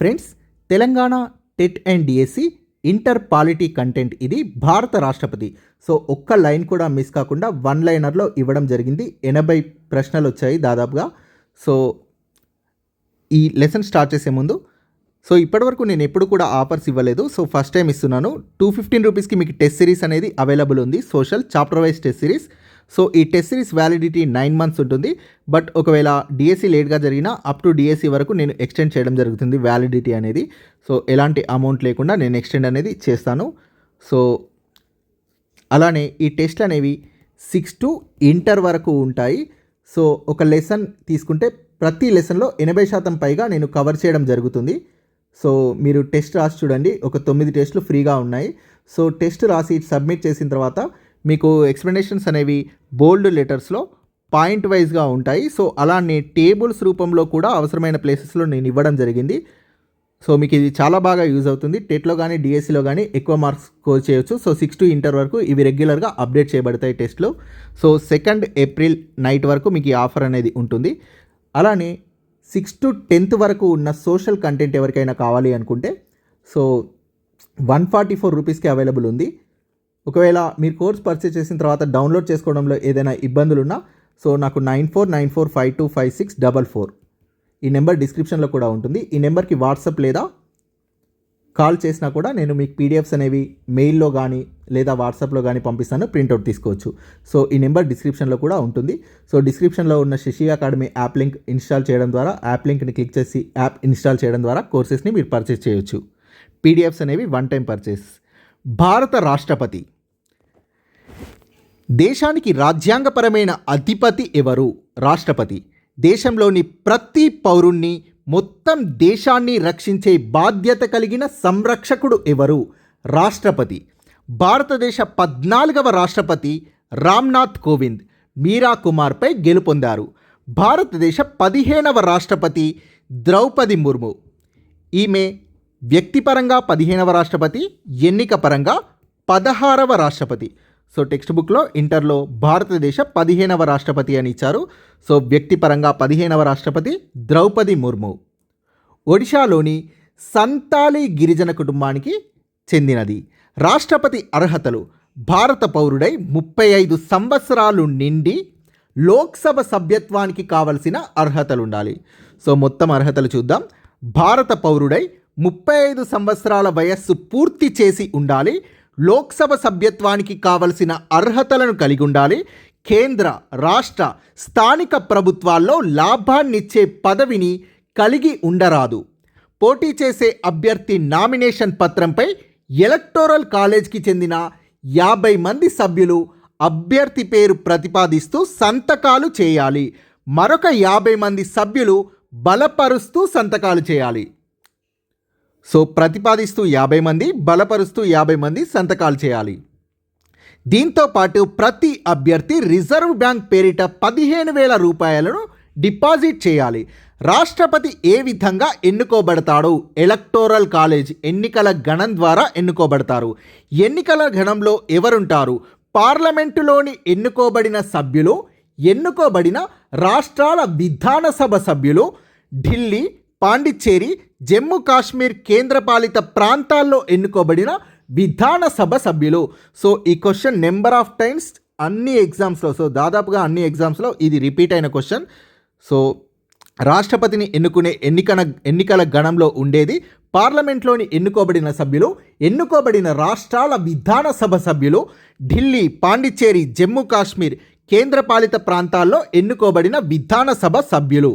Friends Telangana TET and DSC inter polity content ఇది భారత రాష్ట్రపతి. సో ఒక్క లైన్ కూడా మిస్ కాకుండా వన్ లైనర్లో ఇవ్వడం జరిగింది. ఎనభై ప్రశ్నలు వచ్చాయి దాదాపుగా. సో ఈ లెసన్ స్టార్ట్ చేసే ముందు సో ఇప్పటివరకు నేను ఎప్పుడు కూడా ఆఫర్స్ ఇవ్వలేదు. సో ఫస్ట్ టైం ఇస్తున్నాను. టూ ఫిఫ్టీన్ రూపీస్కి మీకు టెస్ట్ సిరీస్ అనేది అవైలబుల్ ఉంది. Social chapter wise test series. So ఈ test series validity nine months ఉంటుంది. బట్ ఒకవేళ డిఎస్సి లేట్గా జరిగినా అప్ టు డిఎస్సి వరకు నేను ఎక్స్టెండ్ చేయడం జరుగుతుంది వ్యాలిడిటీ అనేది. సో ఎలాంటి అమౌంట్ లేకుండా నేను ఎక్స్టెండ్ అనేది చేస్తాను. సో అలానే ఈ టెస్ట్లు అనేవి సిక్స్ టు ఇంటర్ వరకు ఉంటాయి. సో ఒక లెసన్ తీసుకుంటే ప్రతి లెసన్లో ఎనభై శాతం పైగా నేను కవర్ చేయడం జరుగుతుంది. సో మీరు టెస్ట్ రాసి చూడండి. ఒక తొమ్మిది టెస్టులు ఫ్రీగా ఉన్నాయి. సో టెస్ట్ రాసి సబ్మిట్ చేసిన తర్వాత మీకు ఎక్స్ప్లెనేషన్స్ అనేవి బోల్డ్ లెటర్స్లో పాయింట్ వైజ్గా ఉంటాయి. సో అలానే టేబుల్స్ రూపంలో కూడా అవసరమైన ప్లేసెస్లో నేను ఇవ్వడం జరిగింది. సో మీకు ఇది చాలా బాగా యూజ్ అవుతుంది. టెట్లో కానీ డిఎస్సిలో కానీ ఎక్కువ మార్క్స్ స్కోర్ చేయొచ్చు. సో సిక్స్ టు ఇంటర్ వరకు ఇవి రెగ్యులర్గా అప్డేట్ చేయబడతాయి టెస్ట్లో సో సెకండ్ ఏప్రిల్ నైట్ వరకు మీకు ఈ ఆఫర్ అనేది ఉంటుంది. అలానే సిక్స్ టు టెన్త్ వరకు ఉన్న సోషల్ కంటెంట్ ఎవరికైనా కావాలి అనుకుంటే సో వన్ ఫార్టీ ఫోర్ రూపీస్కి అవైలబుల్ ఉంది. ఒకవేళ మీరు కోర్స్ పర్చేస్ చేసిన తర్వాత డౌన్లోడ్ చేసుకోవడంలో ఏదైనా ఇబ్బందులు ఉన్నా సో నాకు nine four nine four five two five six double four. ఈ నెంబర్ డిస్క్రిప్షన్లో కూడా ఉంటుంది. ఈ నెంబర్కి వాట్సాప్ లేదా కాల్ చేసినా కూడా నేను మీకు పీడిఎఫ్స్ అనేవి మెయిల్లో కానీ లేదా వాట్సాప్లో కానీ పంపిస్తాను ప్రింట్అవుట్ తీసుకోవచ్చు. సో ఈ నెంబర్ డిస్క్రిప్షన్లో కూడా ఉంటుంది. సో డిస్క్రిప్షన్లో ఉన్న Sasi academy app link install చేయడం ద్వారా యాప్ లింక్ని క్లిక్ చేసి యాప్ ఇన్స్టాల్ చేయడం ద్వారా కోర్సెస్ని మీరు పర్చేస్ చేయొచ్చు. పీడిఎఫ్స్ అనేవి వన్ టైం పర్చేస్. భారత రాష్ట్రపతి. దేశానికి రాజ్యాంగపరమైన అధిపతి ఎవరు? రాష్ట్రపతి. దేశంలోని ప్రతి పౌరుణ్ణి మొత్తం దేశాన్ని రక్షించే బాధ్యత కలిగిన సంరక్షకుడు ఎవరు? రాష్ట్రపతి. భారతదేశ పద్నాలుగవ రాష్ట్రపతి రామ్నాథ్ కోవింద్. మీరా కుమార్పై గెలుపొందారు. భారతదేశ పదిహేనవ రాష్ట్రపతి ద్రౌపది ముర్ము. ఈమె వ్యక్తిపరంగా పదిహేనవ రాష్ట్రపతి ఎన్నిక పరంగా పదహారవ రాష్ట్రపతి. సో టెక్స్ట్ బుక్లో ఇంటర్లో భారతదేశ పదిహేనవ రాష్ట్రపతి అని ఇచ్చారు. సో వ్యక్తిపరంగా పదిహేనవ రాష్ట్రపతి ద్రౌపది ముర్ము. ఒడిశాలోని సంతాలి గిరిజన కుటుంబానికి చెందినది. రాష్ట్రపతి అర్హతలు భారత పౌరుడై ముప్పై ఐదు సంవత్సరాలు నిండి లోక్సభ సభ్యత్వానికి కావలసిన అర్హతలు ఉండాలి సో మొత్తం అర్హతలు చూద్దాం. భారత పౌరుడై ముప్పై ఐదు సంవత్సరాల వయస్సు పూర్తి చేసి ఉండాలి. లోక్సభ సభ్యత్వానికి కావలసిన అర్హతలను కలిగి ఉండాలి. కేంద్ర రాష్ట్ర స్థానిక ప్రభుత్వాల్లో లాభాన్నిచ్చే పదవిని కలిగి ఉండరాదు. పోటీ చేసే అభ్యర్థి నామినేషన్ పత్రంపై ఎలక్టోరల్ కాలేజ్కి చెందిన యాభై మంది సభ్యులు అభ్యర్థి పేరు ప్రతిపాదిస్తూ సంతకాలు చేయాలి. మరొక యాభై మంది సభ్యులు బలపరుస్తూ సంతకాలు చేయాలి. సో ప్రతిపాదిస్తూ యాభై మంది బలపరుస్తూ యాభై మంది సంతకాలు చేయాలి. దీంతో పాటు ప్రతి అభ్యర్థి రిజర్వ్ బ్యాంక్ పేరిట పదిహేను వేల రూపాయలను డిపాజిట్ చేయాలి. రాష్ట్రపతి ఏ విధంగా ఎన్నుకోబడతాడు? ఎలక్టోరల్ కాలేజ్ ఎన్నికల గణం ద్వారా ఎన్నుకోబడతారు. ఎన్నికల గణంలో ఎవరుంటారు? పార్లమెంటులోని ఎన్నుకోబడిన సభ్యులు ఎన్నుకోబడిన రాష్ట్రాల విధానసభ సభ్యులు ఢిల్లీ పాండిచ్చేరి జమ్మూ కాశ్మీర్ కేంద్రపాలిత ప్రాంతాల్లో ఎన్నుకోబడిన విధానసభ సభ్యులు. సో ఈ క్వశ్చన్ నెంబర్ ఆఫ్ టైమ్స్ అన్ని ఎగ్జామ్స్లో సో దాదాపుగా అన్ని ఎగ్జామ్స్లో ఇది రిపీట్ అయిన క్వశ్చన్. సో రాష్ట్రపతిని ఎన్నుకునే ఎన్నికల ఎన్నికల గణంలో ఉండేది. పార్లమెంట్లోని ఎన్నుకోబడిన సభ్యులు ఎన్నుకోబడిన రాష్ట్రాల విధానసభ సభ్యులు ఢిల్లీ పాండిచ్చేరి జమ్మూ కాశ్మీర్ కేంద్రపాలిత ప్రాంతాల్లో ఎన్నుకోబడిన విధానసభ సభ్యులు.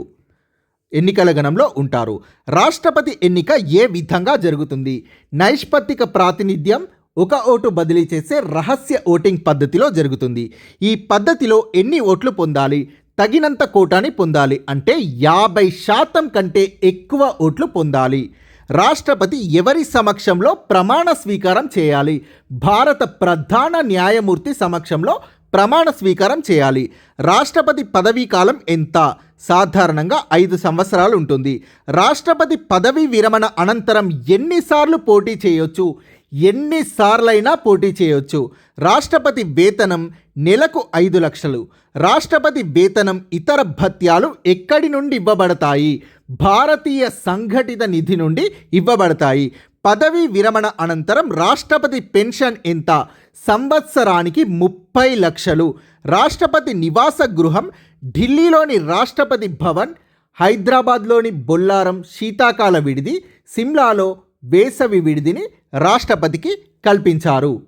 ఎన్నికల గణంలో ఉంటారు. రాష్ట్రపతి ఎన్నిక ఏ విధంగా జరుగుతుంది? నైష్పత్తిక ప్రాతినిధ్యం ఒక ఓటు బదిలీ చేసే రహస్య ఓటింగ్ పద్ధతిలో జరుగుతుంది. ఈ పద్ధతిలో ఎన్ని ఓట్లు పొందాలి? తగినంత కోటాని పొందాలి అంటే యాభై శాతం కంటే ఎక్కువ ఓట్లు పొందాలి. రాష్ట్రపతి ఎవరి సమక్షంలో ప్రమాణ స్వీకారం చేయాలి? భారత ప్రధాన న్యాయమూర్తి సమక్షంలో ప్రమాణ స్వీకారం చేయాలి. రాష్ట్రపతి పదవీ కాలం ఎంత? సాధారణంగా ఐదు సంవత్సరాలు ఉంటుంది. రాష్ట్రపతి పదవీ విరమణ అనంతరం ఎన్నిసార్లు పోటీ చేయొచ్చు? ఎన్నిసార్లైనా పోటీ చేయొచ్చు. రాష్ట్రపతి వేతనం నెలకు ఐదు లక్షలు. రాష్ట్రపతి వేతనం ఇతర భత్యాలు ఎక్కడి నుండి ఇవ్వబడతాయి? భారతీయ సంఘటిత నిధి నుండి ఇవ్వబడతాయి. పదవీ విరమణ అనంతరం రాష్ట్రపతి పెన్షన్ ఎంత? సంవత్సరానికి ముప్పై లక్షలు. రాష్ట్రపతి నివాస గృహం ఢిల్లీలోని రాష్ట్రపతి భవన్ హైదరాబాద్లోని బొల్లారం శీతాకాల విడిది సిమ్లాలో వేసవి విడిదిని రాష్ట్రపతికి కల్పించారు.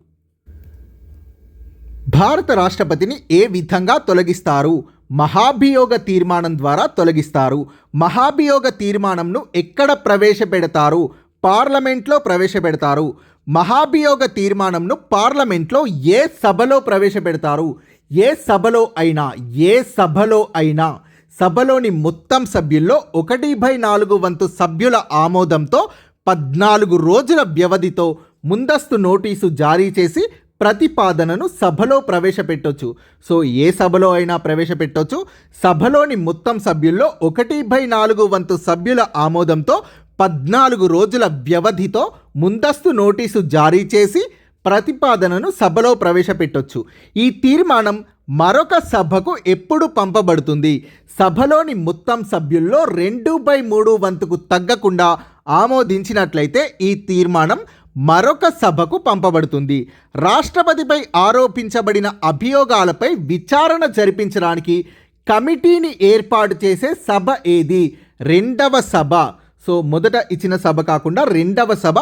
భారత రాష్ట్రపతిని ఏ విధంగా తొలగిస్తారు? మహాభియోగ తీర్మానం ద్వారా తొలగిస్తారు. మహాభియోగ తీర్మానంను ఎక్కడ ప్రవేశపెడతారు? పార్లమెంట్లో ప్రవేశపెడతారు. మహాభియోగ తీర్మానంను పార్లమెంట్లో ఏ సభలో ప్రవేశపెడతారు? ఏ సభలో అయినా ఏ సభలో అయినా. సభలోని మొత్తం సభ్యుల్లో ఒకటి బై నాలుగు వంతు సభ్యుల ఆమోదంతో పద్నాలుగు రోజుల వ్యవధితో ముందస్తు నోటీసు జారీ చేసి ప్రతిపాదనను సభలో ప్రవేశపెట్టొచ్చు. సో ఏ సభలో అయినా ప్రవేశపెట్టొచ్చు. సభలోని మొత్తం సభ్యుల్లో ఒకటి బై నాలుగు వంతు సభ్యుల ఆమోదంతో పద్నాలుగు రోజుల వ్యవధితో ముందస్తు నోటీసు జారీ చేసి ప్రతిపాదనను సభలో ప్రవేశపెట్టొచ్చు. ఈ తీర్మానం మరొక సభకు ఎప్పుడు పంపబడుతుంది? సభలోని మొత్తం సభ్యుల్లో రెండు బై మూడు వంతుకు తగ్గకుండా ఆమోదించినట్లయితే ఈ తీర్మానం మరొక సభకు పంపబడుతుంది. రాష్ట్రపతిపై ఆరోపించబడిన అభియోగాలపై విచారణ జరిపించడానికి కమిటీని ఏర్పాటు చేసే సభ ఏది? రెండవ సభ. సో మొదట ఇచ్చిన సభ కాకుండా రెండవ సభ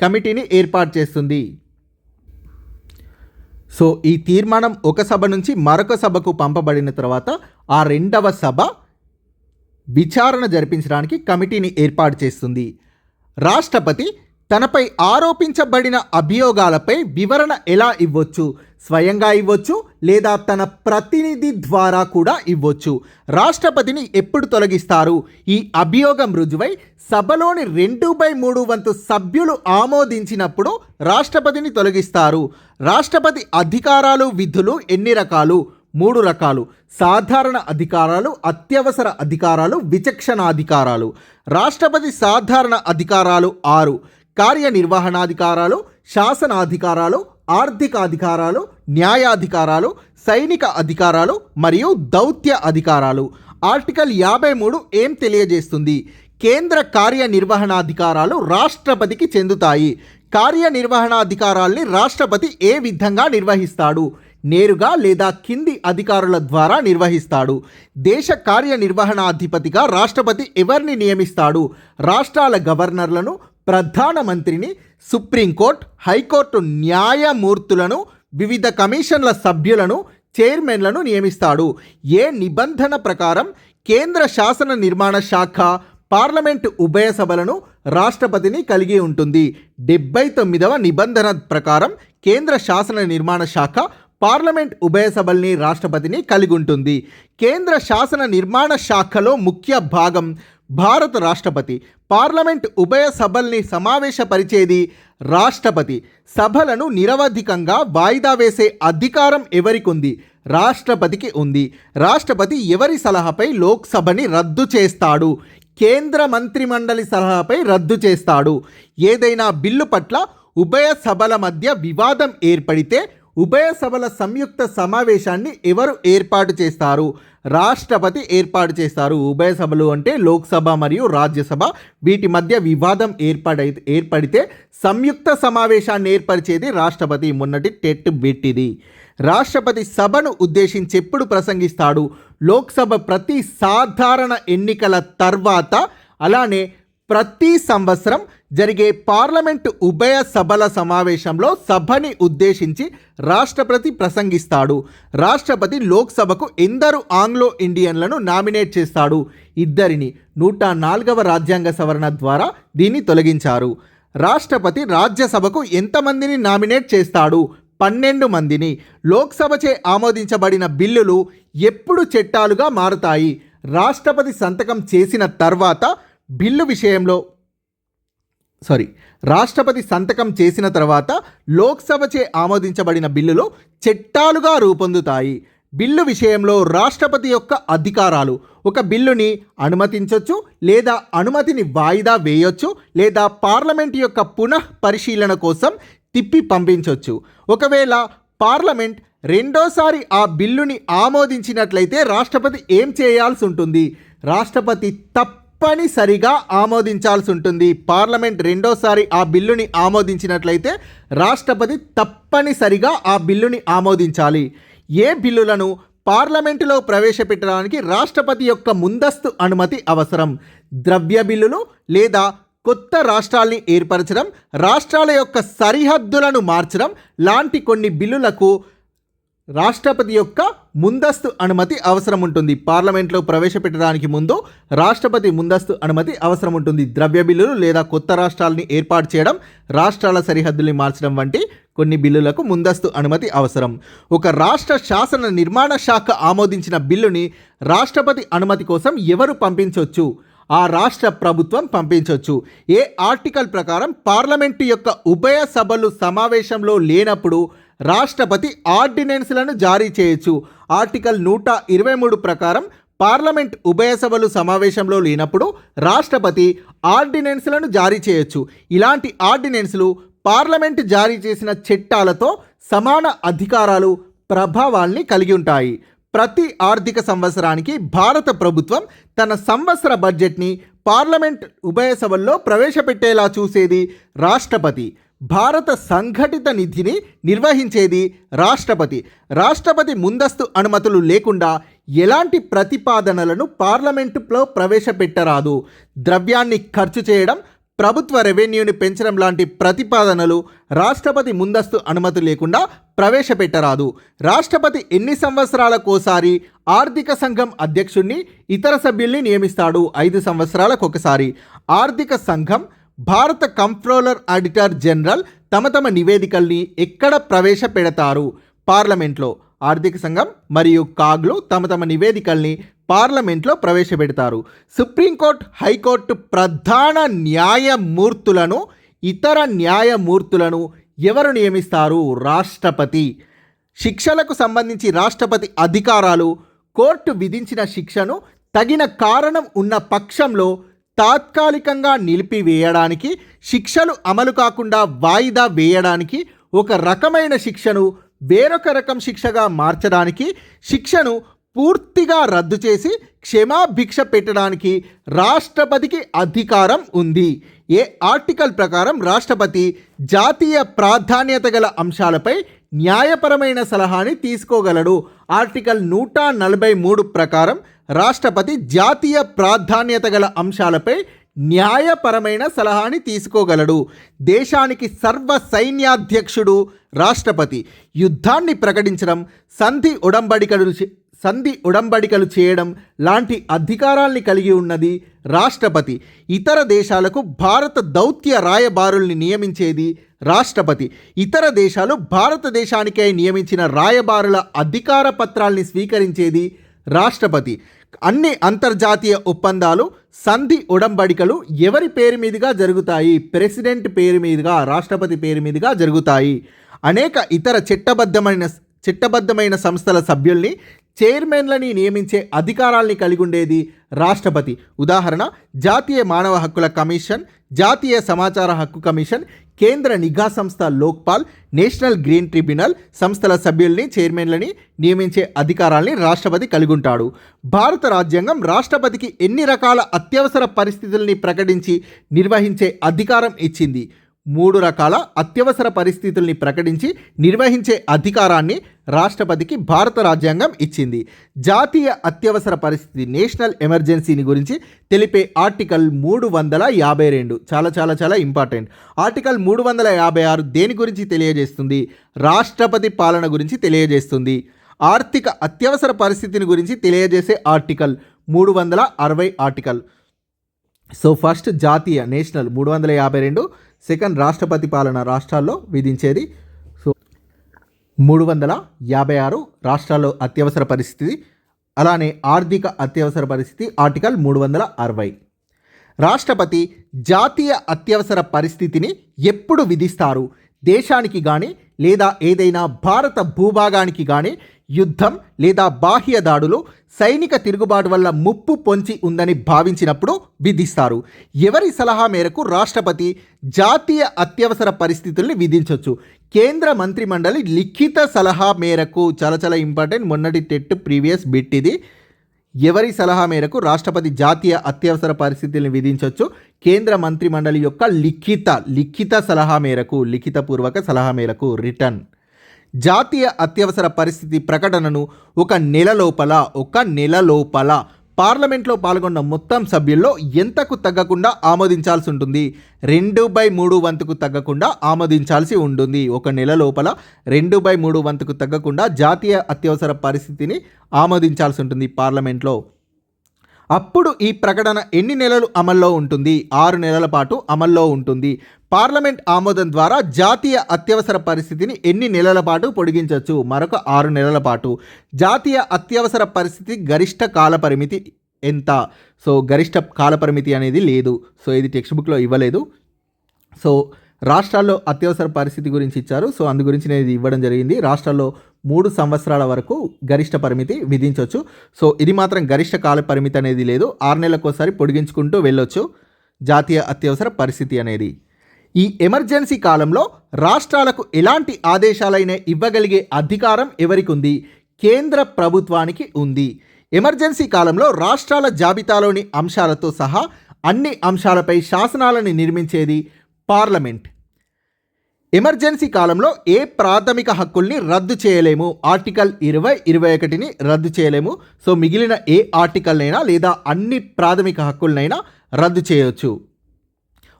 కమిటీని ఏర్పాటు చేస్తుంది. సో ఈ తీర్మానం ఒక సభ నుంచి మరొక సభకు పంపబడిన తర్వాత ఆ రెండవ సభ విచారణ జరిపించడానికి కమిటీని ఏర్పాటు చేస్తుంది. రాష్ట్రపతి తనపై ఆరోపించబడిన అభియోగాలపై వివరణ ఎలా ఇవ్వచ్చు? స్వయంగా ఇవ్వచ్చు లేదా తన ప్రతినిధి ద్వారా కూడా ఇవ్వచ్చు? రాష్ట్రపతిని ఎప్పుడు తొలగిస్తారు? ఈ అభియోగం రుజువై సభలోని రెండు బై మూడు వంతు సభ్యులు ఆమోదించినప్పుడు రాష్ట్రపతిని తొలగిస్తారు. రాష్ట్రపతి అధికారాలు విధులు ఎన్ని రకాలు? మూడు రకాలు. సాధారణ అధికారాలు అత్యవసర అధికారాలు విచక్షణాధికారాలు. రాష్ట్రపతి సాధారణ అధికారాలు ఆరు. కార్యనిర్వహణాధికారాలు శాసనాధికారాలు ఆర్థిక అధికారాలు న్యాయాధికారాలు సైనిక అధికారాలు మరియు దౌత్య అధికారాలు. ఆర్టికల్ యాభై మూడు ఏం తెలియజేస్తుంది? కేంద్ర కార్యనిర్వహణాధికారాలు రాష్ట్రపతికి చెందుతాయి. కార్యనిర్వహణాధికారాల్ని రాష్ట్రపతి ఏ విధంగా నిర్వహిస్తాడు? నేరుగా లేదా కింది అధికారుల ద్వారా నిర్వహిస్తాడు. దేశ కార్యనిర్వహణాధిపతిగా రాష్ట్రపతి ఎవరిని నియమిస్తాడు? రాష్ట్రాల గవర్నర్లను ప్రధానమంత్రిని సుప్రీంకోర్టు హైకోర్టు న్యాయమూర్తులను వివిధ కమిషన్ల సభ్యులను చైర్మన్లను నియమిస్తాడు. ఏ నిబంధన ప్రకారం కేంద్ర శాసన నిర్మాణ శాఖ పార్లమెంటు ఉభయ సభలను రాష్ట్రపతిని కలిగి ఉంటుంది. డెబ్బై తొమ్మిదవ నిబంధన ప్రకారం కేంద్ర శాసన నిర్మాణ శాఖ పార్లమెంట్ ఉభయ సభల్ని రాష్ట్రపతిని కలిగి ఉంటుంది. కేంద్ర శాసన నిర్మాణ శాఖలో ముఖ్య భాగం భారత రాష్ట్రపతి పార్లమెంట్ ఉభయ సభల్ని సమావేశపరిచేది రాష్ట్రపతి. సభలను నిరవధికంగా వాయిదా వేసే అధికారం ఎవరికి ఉంది రాష్ట్రపతికి ఉంది. రాష్ట్రపతి ఎవరి సలహాపై లోక్సభని రద్దు చేస్తాడు? కేంద్ర మంత్రిమండలి సలహాపై రద్దు చేస్తాడు. ఏదైనా బిల్లు పట్ల ఉభయ సభల మధ్య వివాదం ఏర్పడితే ఉభయ సభల సంయుక్త సమావేశాన్ని ఎవరు ఏర్పాటు చేస్తారు? రాష్ట్రపతి ఏర్పాటు చేస్తారు. ఉభయ సభలు అంటే లోక్సభ మరియు రాజ్యసభ. వీటి మధ్య వివాదం ఏర్పడై ఏర్పడితే సంయుక్త సమావేశాన్ని ఏర్పరిచేది రాష్ట్రపతి. మొన్నటి టెట్ బిట్టిది. రాష్ట్రపతి సభను ఉద్దేశించి ఎప్పుడు ప్రసంగిస్తాడు. లోక్సభ ప్రతి సాధారణ ఎన్నికల తర్వాత అలానే ప్రతి సంవత్సరం జరిగే పార్లమెంటు ఉభయ సభల సమావేశంలో సభని ఉద్దేశించి రాష్ట్రపతి ప్రసంగిస్తాడు. రాష్ట్రపతి లోక్సభకు ఎందరు ఆంగ్లో ఇండియన్లను నామినేట్ చేస్తాడు. ఇద్దరిని నూట నాలుగవ రాజ్యాంగ సవరణ ద్వారా దీన్ని తొలగించారు. రాష్ట్రపతి రాజ్యసభకు ఎంతమందిని నామినేట్ చేస్తాడు? పన్నెండు మందిని. లోక్సభచే ఆమోదించబడిన బిల్లులు ఎప్పుడు చట్టాలుగా మారుతాయి? రాష్ట్రపతి సంతకం చేసిన తర్వాత బిల్లు విషయంలో సారీ రాష్ట్రపతి సంతకం చేసిన తర్వాత లోక్సభచే ఆమోదించబడిన బిల్లులు చట్టాలుగా రూపొందుతాయి. బిల్లు విషయంలో రాష్ట్రపతి యొక్క అధికారాలు. ఒక బిల్లుని అనుమతించవచ్చు లేదా అనుమతిని వాయిదా వేయొచ్చు లేదా పార్లమెంట్ యొక్క పునః పరిశీలన కోసం తిప్పి పంపించవచ్చు ఒకవేళ పార్లమెంట్ రెండోసారి ఆ బిల్లుని ఆమోదించినట్లయితే రాష్ట్రపతి ఏం చేయాల్సి ఉంటుంది? రాష్ట్రపతి తప్పనిసరిగా ఆమోదించాల్సి ఉంటుంది పార్లమెంట్ రెండోసారి ఆ బిల్లుని ఆమోదించినట్లయితే రాష్ట్రపతి తప్పనిసరిగా ఆ బిల్లుని ఆమోదించాలి. ఏ బిల్లులను పార్లమెంటులో ప్రవేశపెట్టడానికి రాష్ట్రపతి యొక్క ముందస్తు అనుమతి అవసరం? ద్రవ్య బిల్లులు లేదా కొత్త రాష్ట్రాల్ని ఏర్పరచడం రాష్ట్రాల యొక్క సరిహద్దులను మార్చడం లాంటి కొన్ని బిల్లులకు రాష్ట్రపతి యొక్క ముందస్తు అనుమతి అవసరం ఉంటుంది పార్లమెంట్లో ప్రవేశపెట్టడానికి ముందు రాష్ట్రపతి ముందస్తు అనుమతి అవసరం ఉంటుంది ద్రవ్య బిల్లులు లేదా కొత్త రాష్ట్రాలని ఏర్పాటు చేయడం రాష్ట్రాల సరిహద్దుల్ని మార్చడం వంటి కొన్ని బిల్లులకు ముందస్తు అనుమతి అవసరం. ఒక రాష్ట్ర శాసన నిర్మాణ శాఖ ఆమోదించిన బిల్లుని రాష్ట్రపతి అనుమతి కోసం ఎవరు పంపించవచ్చు ఆ రాష్ట్ర ప్రభుత్వం పంపించవచ్చు ఏ ఆర్టికల్ ప్రకారం పార్లమెంటు యొక్క ఉభయ సభలు సమావేశంలో లేనప్పుడు రాష్ట్రపతి ఆర్డినెన్స్లను జారీ చేయొచ్చు. ఆర్టికల్ నూట ఇరవై మూడు ప్రకారం పార్లమెంట్ ఉభయ సభలు సమావేశంలో లేనప్పుడు రాష్ట్రపతి ఆర్డినెన్స్లను జారీ చేయొచ్చు. ఇలాంటి ఆర్డినెన్స్లు పార్లమెంట్ జారీ చేసిన చట్టాలతో సమాన అధికారాలు ప్రభావాల్ని కలిగి ఉంటాయి. ప్రతి ఆర్థిక సంవత్సరానికి భారత ప్రభుత్వం తన సంవత్సర బడ్జెట్ని పార్లమెంట్ ఉభయ సభల్లో ప్రవేశపెట్టేలా చూసేది రాష్ట్రపతి. భారత సంఘటిత నిధిని నిర్వహించేది రాష్ట్రపతి. రాష్ట్రపతి ముందస్తు అనుమతులు లేకుండా ఎలాంటి ప్రతిపాదనలను పార్లమెంటులో ప్రవేశపెట్టరాదు. ద్రవ్యాన్ని ఖర్చు చేయడం ప్రభుత్వ రెవెన్యూని పెంచడం లాంటి ప్రతిపాదనలు రాష్ట్రపతి ముందస్తు అనుమతి లేకుండా ప్రవేశపెట్టరాదు. రాష్ట్రపతి ఎన్ని సంవత్సరాలకోసారి ఆర్థిక సంఘం అధ్యక్షుణ్ణి ఇతర సభ్యుల్ని నియమిస్తాడు? ఐదు సంవత్సరాలకు ఒకసారి ఆర్థిక సంఘం భారత కంప్ట్రోలర్ ఆడిటర్ జనరల్ తమ తమ నివేదికల్ని ఎక్కడ ప్రవేశపెడతారు? పార్లమెంట్లో ఆర్థిక సంఘం మరియు కాగ్లు తమ తమ నివేదికల్ని పార్లమెంట్లో ప్రవేశపెడతారు. సుప్రీంకోర్టు హైకోర్టు ప్రధాన న్యాయమూర్తులను ఇతర న్యాయమూర్తులను ఎవరు నియమిస్తారు? రాష్ట్రపతి. శిక్షలకు సంబంధించి రాష్ట్రపతి అధికారాలు కోర్టు విధించిన శిక్షను తగిన కారణం ఉన్న పక్షంలో తాత్కాలికంగా నిలిపివేయడానికి శిక్షలు అమలు కాకుండా వాయిదా వేయడానికి ఒక రకమైన శిక్షను వేరొక రకం శిక్షగా మార్చడానికి శిక్షను పూర్తిగా రద్దు చేసి క్షమాభిక్ష పెట్టడానికి రాష్ట్రపతికి అధికారం ఉంది. ఏ ఆర్టికల్ ప్రకారం రాష్ట్రపతి జాతీయ ప్రాధాన్యత గల అంశాలపై న్యాయపరమైన సలహాని తీసుకోగలడు. ఆర్టికల్ నూట నలభై మూడు ప్రకారం రాష్ట్రపతి జాతీయ ప్రాధాన్యత గల అంశాలపై న్యాయపరమైన సలహాని తీసుకోగలడు. దేశానికి సర్వ సైన్యాధ్యక్షుడు రాష్ట్రపతి. యుద్ధాన్ని ప్రకటించడం సంధి ఉడంబడికలు సంధి ఉడంబడికలు చేయడం లాంటి అధికారాల్ని కలిగి ఉన్నది రాష్ట్రపతి. ఇతర దేశాలకు భారత దౌత్య రాయబారుల్ని నియమించేది రాష్ట్రపతి. ఇతర దేశాలు భారతదేశానికై నియమించిన రాయబారుల అధికార పత్రాల్ని స్వీకరించేది రాష్ట్రపతి. అన్ని అంతర్జాతీయ ఒప్పందాలు సంధి ఉడంబడికలు ఎవరి పేరు మీదుగా జరుగుతాయి? ప్రెసిడెంట్ పేరు మీదుగా రాష్ట్రపతి పేరు మీదుగా జరుగుతాయి. అనేక ఇతర చట్టబద్ధమైన చట్టబద్ధమైన సంస్థల సభ్యుల్ని చైర్మన్లని నియమించే అధికారాల్ని కలిగి ఉండేది రాష్ట్రపతి. ఉదాహరణ జాతీయ మానవ హక్కుల కమిషన్ జాతీయ సమాచార హక్కు కమిషన్ కేంద్ర నిఘా సంస్థ లోక్పాల్ నేషనల్ గ్రీన్ ట్రిబ్యునల్ సంస్థల సభ్యుల్ని చైర్మన్లని నియమించే అధికారాల్ని రాష్ట్రపతి కలిగి ఉంటాడు భారత రాజ్యాంగం రాష్ట్రపతికి ఎన్ని రకాల అత్యవసర పరిస్థితుల్ని ప్రకటించి నిర్వహించే అధికారం ఇచ్చింది? మూడు రకాల అత్యవసర పరిస్థితుల్ని ప్రకటించి నిర్వహించే అధికారాన్ని రాష్ట్రపతికి భారత రాజ్యాంగం ఇచ్చింది. జాతీయ అత్యవసర పరిస్థితి నేషనల్ ఎమర్జెన్సీని గురించి తెలిపే ఆర్టికల్ మూడు వందల యాభై రెండు. చాలా చాలా చాలా ఇంపార్టెంట్. ఆర్టికల్ మూడు వందల యాభై ఆరు దేని గురించి తెలియజేస్తుంది? రాష్ట్రపతి పాలన గురించి తెలియజేస్తుంది. ఆర్థిక అత్యవసర పరిస్థితిని గురించి తెలియజేసే ఆర్టికల్ మూడు వందల అరవై ఆర్టికల్. సో ఫస్ట్ జాతీయ నేషనల్ మూడు వందల యాభై రెండు సెకండ్ రాష్ట్రపతి పాలన రాష్ట్రాల్లో విధించేది. సో మూడు వందల యాభై ఆరు రాష్ట్రాల్లో అత్యవసర పరిస్థితి అలానే ఆర్థిక అత్యవసర పరిస్థితి ఆర్టికల్ మూడు వందల అరవై. రాష్ట్రపతి జాతీయ అత్యవసర పరిస్థితిని ఎప్పుడు విధిస్తారు? దేశానికి కానీ లేదా ఏదైనా భారత భూభాగానికి కానీ యుద్ధం లేదా బాహ్య దాడులు సైనిక తిరుగుబాటు వల్ల ముప్పు పొంచి ఉందని భావించినప్పుడు విధిస్తారు. ఎవరి సలహా మేరకు రాష్ట్రపతి జాతీయ అత్యవసర పరిస్థితుల్ని విధించవచ్చు కేంద్ర మంత్రిమండలి లిఖిత సలహా మేరకు చాలా చాలా ఇంపార్టెంట్. మొన్నటి టెట్ ప్రీవియస్ బిట్ ఇది ఎవరి సలహా మేరకు రాష్ట్రపతి జాతీయ అత్యవసర పరిస్థితుల్ని విధించవచ్చు కేంద్ర మంత్రి మండలి యొక్క లిఖిత లిఖిత సలహా మేరకు లిఖితపూర్వక సలహా మేరకు రిటర్న్. జాతీయ అత్యవసర పరిస్థితి ప్రకటనను ఒక నెల లోపల ఒక నెల లోపల పార్లమెంట్లో పాల్గొన్న మొత్తం సభ్యుల్లో ఎంతకు తగ్గకుండా ఆమోదించాల్సి ఉంటుంది? రెండు బై మూడు వంతుకు తగ్గకుండా ఆమోదించాల్సి ఉంటుంది. ఒక నెల లోపల రెండు బై మూడు వంతుకు తగ్గకుండా జాతీయ అత్యవసర పరిస్థితిని ఆమోదించాల్సి ఉంటుంది పార్లమెంట్లో. అప్పుడు ఈ ప్రకటన ఎన్ని నెలలు అమల్లో ఉంటుంది? ఆరు నెలల పాటు అమల్లో ఉంటుంది. పార్లమెంట్ ఆమోదం ద్వారా జాతీయ అత్యవసర పరిస్థితిని ఎన్ని నెలల పాటు పొడిగించవచ్చు మరొక ఆరు నెలల పాటు. జాతీయ అత్యవసర పరిస్థితి గరిష్ట కాల పరిమితి ఎంత? సో గరిష్ట కాల పరిమితి అనేది లేదు. సో ఇది టెక్స్ట్ బుక్లో ఇవ్వలేదు. సో రాష్ట్రాల్లో అత్యవసర పరిస్థితి గురించి ఇచ్చారు. సో అందు గురించి నేను ఇది ఇవ్వడం జరిగింది. రాష్ట్రాల్లో మూడు సంవత్సరాల వరకు గరిష్ట పరిమితి విధించవచ్చు సో ఇది మాత్రం గరిష్ట కాల పరిమితి అనేది లేదు. ఆరు నెలలకోసారి పొడిగించుకుంటూ వెళ్ళొచ్చు. జాతీయ అత్యవసర పరిస్థితి అనేది. ఈ ఎమర్జెన్సీ కాలంలో రాష్ట్రాలకు ఎలాంటి ఆదేశాలైనా ఇవ్వగలిగే అధికారం ఎవరికి ఉంది కేంద్ర ప్రభుత్వానికి ఉంది. ఎమర్జెన్సీ కాలంలో రాష్ట్రాల జాబితాలోని అంశాలతో సహా అన్ని అంశాలపై శాసనాలను నిర్మించేది పార్లమెంట్. ఎమర్జెన్సీ కాలంలో ఏ ప్రాథమిక హక్కుల్ని రద్దు చేయలేము? ఆర్టికల్ ఇరవై ఇరవై ఒకటిని రద్దు చేయలేము. సో మిగిలిన ఏ ఆర్టికల్నైనా లేదా అన్ని ప్రాథమిక హక్కులనైనా రద్దు చేయవచ్చు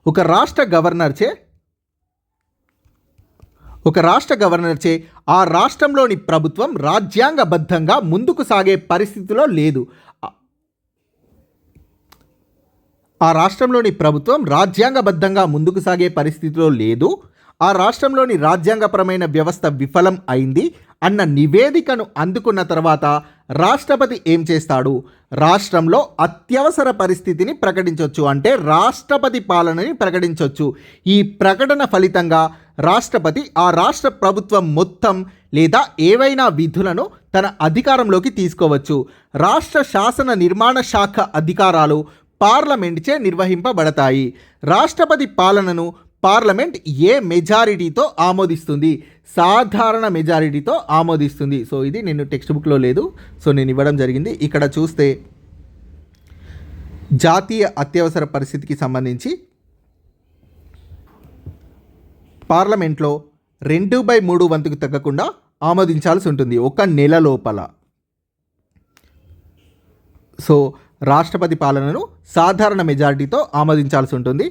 ఒక రాష్ట్ర గవర్నర్చే ఒక రాష్ట్ర గవర్నర్చే ఆ రాష్ట్రంలోని ప్రభుత్వం రాజ్యాంగబద్ధంగా ముందుకు సాగే పరిస్థితిలో లేదు. ఆ రాష్ట్రంలోని ప్రభుత్వం రాజ్యాంగబద్ధంగా ముందుకు సాగే పరిస్థితిలో లేదు. ఆ రాష్ట్రంలోని రాజ్యాంగపరమైన వ్యవస్థ విఫలం అయింది అన్న నివేదికను అందుకున్న తర్వాత రాష్ట్రపతి ఏం చేస్తాడు? రాష్ట్రంలో అత్యవసర పరిస్థితిని ప్రకటించవచ్చు అంటే రాష్ట్రపతి పాలనని ప్రకటించవచ్చు ఈ ప్రకటన ఫలితంగా రాష్ట్రపతి ఆ రాష్ట్ర ప్రభుత్వం మొత్తం లేదా ఏవైనా విధులను తన అధికారంలోకి తీసుకోవచ్చు. రాష్ట్ర శాసన నిర్మాణ శాఖ అధికారాలు పార్లమెంట్చే నిర్వహింపబడతాయి. రాష్ట్రపతి పాలనను పార్లమెంట్ ఏ మెజారిటీతో ఆమోదిస్తుంది? సాధారణ మెజారిటీతో ఆమోదిస్తుంది. సో ఇది నేను టెక్స్ట్ బుక్లో లేదు. సో నేను ఇవ్వడం జరిగింది. ఇక్కడ చూస్తే జాతీయ అత్యవసర పరిస్థితికి సంబంధించి పార్లమెంట్లో రెండు బై మూడు వంతుకు తగ్గకుండా ఆమోదించాల్సి ఉంటుంది ఒక నెల లోపల. సో రాష్ట్రపతి పాలనను సాధారణ మెజారిటీతో ఆమోదించాల్సి ఉంటుంది.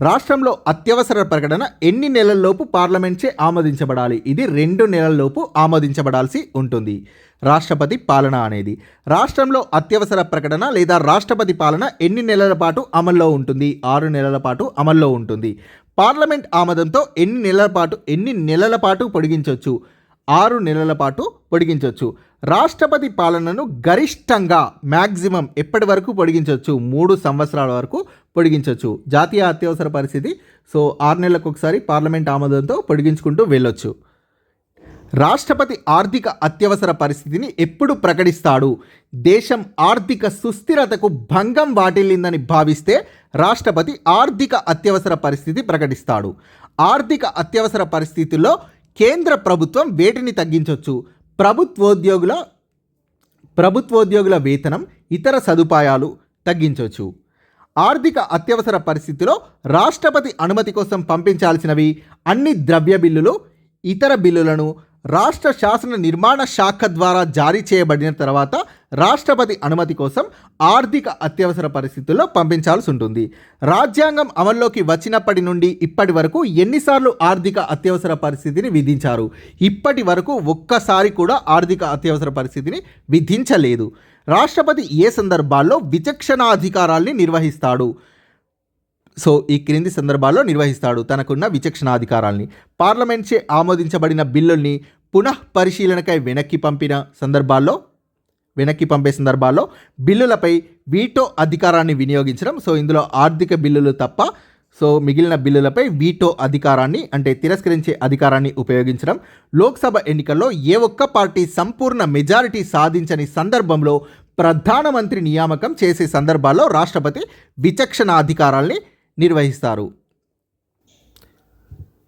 రాష్ట్రంలో అత్యవసర ప్రకటన ఎన్ని నెలల్లోపు పార్లమెంట్చే ఆమోదించబడాలి? ఇది రెండు నెలల్లోపు ఆమోదించబడాల్సి ఉంటుంది. రాష్ట్రపతి పాలన అనేది. రాష్ట్రంలో అత్యవసర ప్రకటన లేదా రాష్ట్రపతి పాలన ఎన్ని నెలల పాటు అమల్లో ఉంటుంది? ఆరు నెలల పాటు అమల్లో ఉంటుంది. పార్లమెంట్ ఆమోదంతో ఎన్ని నెలల పాటు ఎన్ని నెలల పాటు పొడిగించవచ్చు ఆరు నెలల పాటు పొడిగించవచ్చు రాష్ట్రపతి పాలనను గరిష్టంగా మ్యాక్సిమం ఎప్పటి వరకు పొడిగించవచ్చు? మూడు సంవత్సరాల వరకు పొడిగించవచ్చు. జాతీయ అత్యవసర పరిస్థితి. సో ఆరు నెలలకు ఒకసారి పార్లమెంట్ ఆమోదంతో పొడిగించుకుంటూ వెళ్ళొచ్చు. రాష్ట్రపతి ఆర్థిక అత్యవసర పరిస్థితిని ఎప్పుడు ప్రకటిస్తాడు? దేశం ఆర్థిక సుస్థిరతకు భంగం వాటిల్లిందని భావిస్తే రాష్ట్రపతి ఆర్థిక అత్యవసర పరిస్థితి ప్రకటిస్తాడు. ఆర్థిక అత్యవసర పరిస్థితుల్లో కేంద్ర ప్రభుత్వం వేటిని తగ్గించవచ్చు ప్రభుత్వోద్యోగుల ప్రభుత్వోద్యోగుల వేతనం ఇతర సదుపాయాలు తగ్గించవచ్చు ఆర్థిక అత్యవసర పరిస్థితిలో రాష్ట్రపతి అనుమతి కోసం పంపించాల్సినవి అన్ని ద్రవ్య బిల్లులు ఇతర బిల్లులను రాష్ట్ర శాసన నిర్మాణ శాఖ ద్వారా జారీ చేయబడిన తర్వాత రాష్ట్రపతి అనుమతి కోసం ఆర్థిక అత్యవసర పరిస్థితుల్లో పంపించాల్సి ఉంటుంది. రాజ్యాంగం అమల్లోకి వచ్చినప్పటి నుండి ఇప్పటి వరకు ఎన్నిసార్లు ఆర్థిక అత్యవసర పరిస్థితిని విధించారు. ఇప్పటి వరకు ఒక్కసారి కూడా ఆర్థిక అత్యవసర పరిస్థితిని విధించలేదు. రాష్ట్రపతి ఏ సందర్భాల్లో విచక్షణాధికారాల్ని నిర్వహిస్తాడు? సో ఈ క్రింది సందర్భాల్లో నిర్వహిస్తాడు తనకున్న విచక్షణాధికారాల్ని. పార్లమెంట్చే ఆమోదించబడిన బిల్లుల్ని పునః పరిశీలనకై వెనక్కి పంపిన సందర్భాల్లో వెనక్కి పంపే సందర్భాల్లో బిల్లులపై వీటో అధికారాన్ని వినియోగించడం. సో ఇందులో ఆర్థిక బిల్లులు తప్ప సో మిగిలిన బిల్లులపై వీటో అధికారాన్ని అంటే తిరస్కరించే అధికారాన్ని ఉపయోగించడం. లోక్సభ ఎన్నికల్లో ఏ ఒక్క పార్టీ సంపూర్ణ మెజారిటీ సాధించని సందర్భంలో ప్రధానమంత్రి నియామకం చేసే సందర్భాల్లో రాష్ట్రపతి విచక్షణ అధికారాల్ని నిర్వహిస్తారు.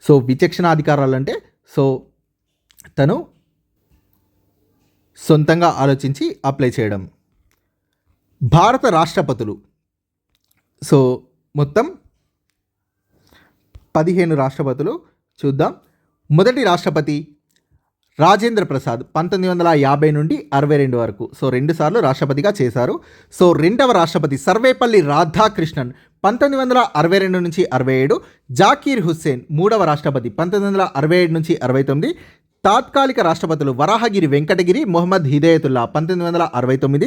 సో విచక్షణ అధికారాలు అంటే సో తను సొంతంగా ఆలోచించి అప్లై చేయడం. భారత రాష్ట్రపతులు. సో మొత్తం పదిహేను రాష్ట్రపతులు చూద్దాం. మొదటి రాష్ట్రపతి రాజేంద్ర ప్రసాద్ పంతొమ్మిది వందల యాభై నుండి అరవై రెండు వరకు. సో రెండుసార్లు రాష్ట్రపతిగా చేశారు. సో రెండవ రాష్ట్రపతి సర్వేపల్లి రాధాకృష్ణన్ పంతొమ్మిది వందల అరవై రెండు నుంచి అరవై ఏడు. జాకీర్ హుస్సేన్ మూడవ రాష్ట్రపతి పంతొమ్మిది వందల అరవై ఏడు నుంచి అరవై తొమ్మిది. తాత్కాలిక రాష్ట్రపతులు వరాహగిరి వెంకటగిరి మొహమ్మద్ హిదయతుల్లా పంతొమ్మిది వందల అరవై తొమ్మిది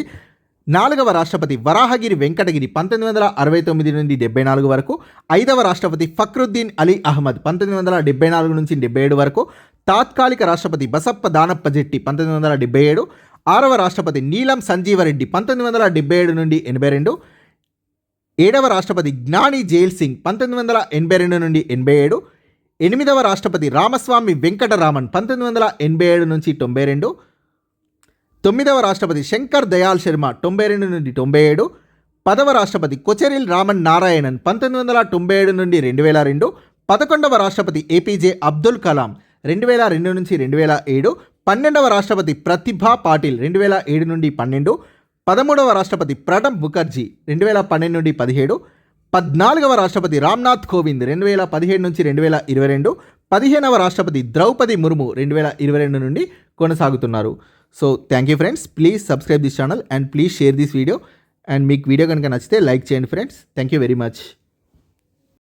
నాలుగవ రాష్ట్రపతి వరాహగిరి వెంకటగిరి పంతొమ్మిది వందల అరవై తొమ్మిది నుండి డెబ్బై నాలుగు వరకు ఐదవ రాష్ట్రపతి ఫక్రుద్దీన్ అలీ అహ్మద్ పంతొమ్మిది వందల డెబ్బై నాలుగు నుంచి డెబ్బై ఏడు వరకు తాత్కాలిక రాష్ట్రపతి బసప్ప దానప్ప జెట్టి పంతొమ్మిది వందల డెబ్బై ఏడు ఆరవ రాష్ట్రపతి నీలం సంజీవరెడ్డి పంతొమ్మిది వందల డెబ్బై ఏడు నుండి ఎనభై రెండు ఏడవ రాష్ట్రపతి జ్ఞాని జైల్ సింగ్ పంతొమ్మిది వందల ఎనభై రెండు నుండి ఎనభై ఏడు ఎనిమిదవ రాష్ట్రపతి రామస్వామి వెంకటరామన్ పంతొమ్మిది వందల ఎనభై ఏడు నుంచి తొంభై రెండు. తొమ్మిదవ రాష్ట్రపతి శంకర్ దయాల్ శర్మ తొంభై రెండు నుండి తొంభై ఏడు. పదవ రాష్ట్రపతి కొచెరిల్ రామన్ నారాయణన్ పంతొమ్మిది వందల తొంభై ఏడు నుండి రెండు వేల రెండు. పదకొండవ రాష్ట్రపతి ఏపీజే అబ్దుల్ కలాం రెండు వేల రెండు నుంచి రెండు వేల ఏడు. పన్నెండవ రాష్ట్రపతి ప్రతిభా పాటిల్ రెండు వేల ఏడు నుండి పన్నెండు. పదమూడవ రాష్ట్రపతి ప్రణబ్ ముఖర్జీ రెండు వేల పన్నెండు నుండి పదిహేడు. పద్నాలుగవ రాష్ట్రపతి రామ్నాథ్ కోవింద్ రెండు వేల పదిహేడు నుంచి రెండు వేల ఇరవై రెండు పదిహేనవ రాష్ట్రపతి ద్రౌపది ముర్ము రెండు వేల ఇరవై రెండు నుండి కొనసాగుతున్నారు. So thank you friends please subscribe this channel and please share this video and మీకు వీడియో కనుక నచ్చితే లైక్ చేయండి friends thank you very much